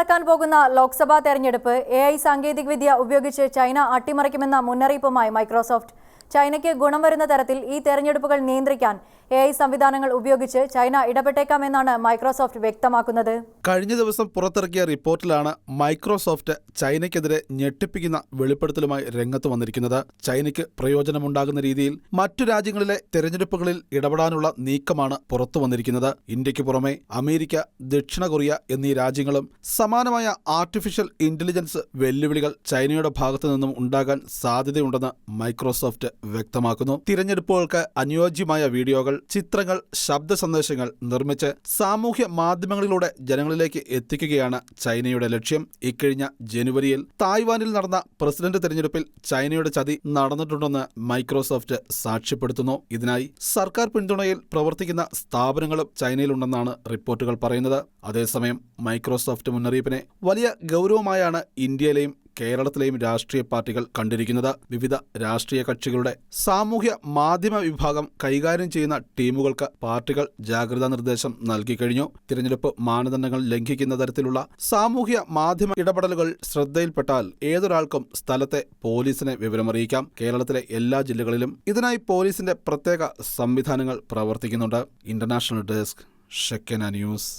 നടക്കാൻ പോകുന്ന ലോക്സഭാ തെരഞ്ഞെടുപ്പ് എ ഐ സാങ്കേതികവിദ്യ ഉപയോഗിച്ച് ചൈന അട്ടിമറിക്കുമെന്ന മുന്നറിയിപ്പുമായി മൈക്രോസോഫ്റ്റ്. ചൈനയ്ക്ക് ഗുണം വരുന്ന തരത്തിൽ ഈ തെരഞ്ഞെടുപ്പുകൾ നിയന്ത്രിക്കാൻ എ ഐ സംവിധാനങ്ങൾ ഉപയോഗിച്ച് ചൈന ഇടപെട്ടേക്കാമെന്നാണ് മൈക്രോസോഫ്റ്റ് വ്യക്തമാക്കുന്നത്. കഴിഞ്ഞ ദിവസം പുറത്തിറക്കിയ റിപ്പോർട്ടിലാണ് മൈക്രോസോഫ്റ്റ് ചൈനയ്ക്കെതിരെ ഞെട്ടിപ്പിക്കുന്ന വെളിപ്പെടുത്തലുമായി രംഗത്ത് വന്നിരിക്കുന്നത്. ചൈനയ്ക്ക് പ്രയോജനമുണ്ടാകുന്ന രീതിയിൽ മറ്റു രാജ്യങ്ങളിലെ തെരഞ്ഞെടുപ്പുകളിൽ ഇടപെടാനുള്ള നീക്കമാണ് പുറത്തു വന്നിരിക്കുന്നത്. ഇന്ത്യയ്ക്ക് പുറമെ അമേരിക്ക ദക്ഷിണ കൊറിയ എന്നീ രാജ്യങ്ങളും സമാനമായ ആർട്ടിഫിഷ്യൽ ഇന്റലിജൻസ് വെല്ലുവിളികൾ ചൈനയുടെ ഭാഗത്തു നിന്നും ഉണ്ടാകാൻ സാധ്യതയുണ്ടെന്ന് മൈക്രോസോഫ്റ്റ് വ്യക്തമാക്കുന്നു. തിരഞ്ഞെടുപ്പുകൾക്ക് അനുയോജ്യമായ വീഡിയോകൾ ചിത്രങ്ങൾ ശബ്ദ സന്ദേശങ്ങൾ നിർമ്മിച്ച് സാമൂഹ്യ മാധ്യമങ്ങളിലൂടെ ജനങ്ങളിലേക്ക് എത്തിക്കുകയാണ് ചൈനയുടെ ലക്ഷ്യം. ഇക്കഴിഞ്ഞ ജനുവരിയിൽ തായ്വാനിൽ നടന്ന പ്രസിഡന്റ് തെരഞ്ഞെടുപ്പിൽ ചൈനയുടെ ചതി നടന്നിട്ടുണ്ടെന്ന് മൈക്രോസോഫ്റ്റ് സാക്ഷ്യപ്പെടുത്തുന്നു. ഇതിനായി സർക്കാർ പിന്തുണയിൽ പ്രവർത്തിക്കുന്ന സ്ഥാപനങ്ങളും ചൈനയിലുണ്ടെന്നാണ് റിപ്പോർട്ടുകൾ പറയുന്നത്. അതേസമയം മൈക്രോസോഫ്റ്റ് മുന്നറിയിപ്പിനെ വലിയ ഗൗരവമായാണ് ഇന്ത്യയിലെയും കേരളത്തിലെയും രാഷ്ട്രീയ പാർട്ടികൾ കണ്ടിരിക്കുന്നത്. വിവിധ രാഷ്ട്രീയ കക്ഷികളുടെ സാമൂഹ്യ മാധ്യമ വിഭാഗം കൈകാര്യം ചെയ്യുന്ന ടീമുകൾക്ക് പാർട്ടികൾ ജാഗ്രതാ നിർദ്ദേശം നൽകി കഴിഞ്ഞു. തിരഞ്ഞെടുപ്പ് മാനദണ്ഡങ്ങൾ ലംഘിക്കുന്ന തരത്തിലുള്ള സാമൂഹ്യ മാധ്യമ ഇടപെടലുകൾ ശ്രദ്ധയിൽപ്പെട്ടാൽ ഏതൊരാൾക്കും സ്ഥലത്തെ പോലീസിനെ വിവരമറിയിക്കാം. കേരളത്തിലെ എല്ലാ ജില്ലകളിലും ഇതിനായി പോലീസിന്റെ പ്രത്യേക സംവിധാനങ്ങൾ പ്രവർത്തിക്കുന്നുണ്ട്. International desk Shekinah news.